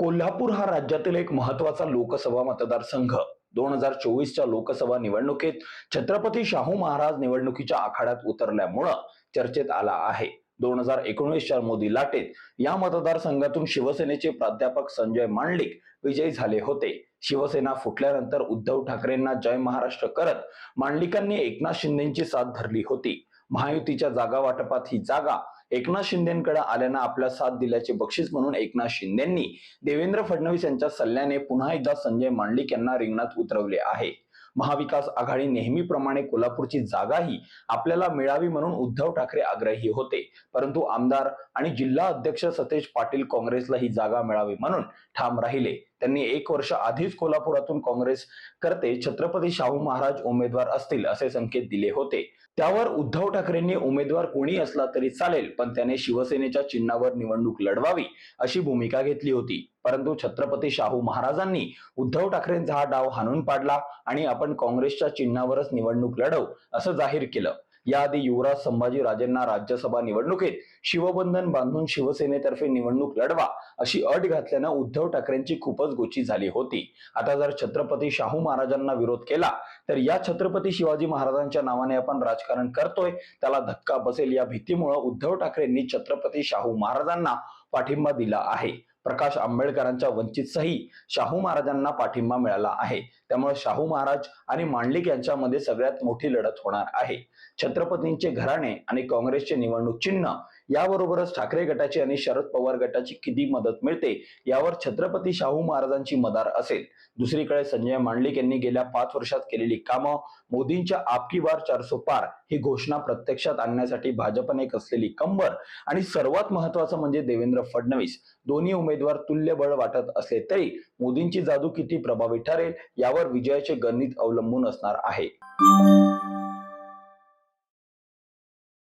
कोल्हापूर हा राज्यातील एक महत्त्वाचा लोकसभा मतदारसंघ. दोन हजार चोवीसच्या लोकसभा निवडणुकीत छत्रपती शाहू महाराज निवडणुकीच्या आखाड्यात उतरल्यामुळं चर्चेत आला आहे. दोन हजार एकोणीसच्या मोदी लाटेत या मतदारसंघातून शिवसेनेचे प्राध्यापक संजय मांडलिक विजयी झाले होते. शिवसेना फुटल्यानंतर उद्धव ठाकरेंना जय महाराष्ट्र करत मांडलिकांनी एकनाथ शिंदेची साथ धरली होती. महायुतीच्या जागा वाटपात ही जागा एकनाथ शिंदेकडे आल्यानं आपला साथ दिल्याचे बक्षीस म्हणून एकनाथ शिंदेंनी देवेंद्र फडणवीस यांच्या सल्ल्याने पुन्हा एकदा संजय मांडलिक यांना रिंगणात उतरवले आहे. महाविकास आघाडी नेहमीप्रमाणे कोल्हापूरची जागाही आपल्याला मिळावी म्हणून उद्धव ठाकरे आग्रही होते. परंतु आमदार आणि जिल्हा अध्यक्ष सतेज पाटील काँग्रेसला ही जागा मिळावी म्हणून ठाम राहिले. त्यांनी एक वर्ष आधीच कोल्हापुरातून काँग्रेस करते छत्रपती शाहू महाराज उमेदवार असतील असे संकेत दिले होते. त्यावर उद्धव ठाकरेंनी उमेदवार कोणी असला तरी चालेल पण त्याने शिवसेनेच्या चिन्हावर निवडणूक लढवावी अशी भूमिका घेतली होती. परंतु छत्रपती शाहू महाराजांनी उद्धव ठाकरेंचा हा डाव हाणून पाडला आणि आपण काँग्रेसच्या चिन्हावरच निवडणूक लढवू असं जाहीर केलं. याआधी युवराज संभाजी राजेंना राज्यसभा निवडणुकीत शिवबंधन बांधून शिवसेनेतर्फे निवडणूक लढवा अशी अट घातल्यानं उद्धव ठाकरेंची खूपच गोची झाली होती. आता जर छत्रपती शाहू महाराजांना विरोध केला तर या छत्रपती शिवाजी महाराजांच्या नावाने आपण राजकारण करतोय. त्याला धक्का बसेल या भीतीमुळे उद्धव ठाकरेंनी छत्रपती शाहू महाराजांना पाठिंबा दिला आहे. प्रकाश आंबेडकरांच्या वंचितसही शाहू महाराजांना पाठिंबा मिळाला आहे. त्यामुळे शाहू महाराज आणि मांडलिक यांच्यामध्ये सगळ्यात मोठी लढत होणार आहे. छत्रपतींचे घराणे आणि काँग्रेसचे निवडणूक चिन्ह याबरोबरच ठाकरे गटाची आणि शरद पवार गटाची किती मदत मिळते यावर छत्रपती शाहू महाराजांची मदार असेल. दुसरीकडे संजय मांडलिक यांनी गेल्या पाच वर्षात केलेली कामं मोदींच्या आपकी बार चारसो पार ही घोषणा प्रत्यक्षात आणण्यासाठी भाजपने कसलेली कंबर आणि सर्वात महत्वाचं म्हणजे देवेंद्र फडणवीस. दोन्ही उमेदवार तुल्यबळ वाटत असले तरी मोदींची जादू किती प्रभावी ठरेल यावर विजयाचे गणित अवलंबून असणार आहे.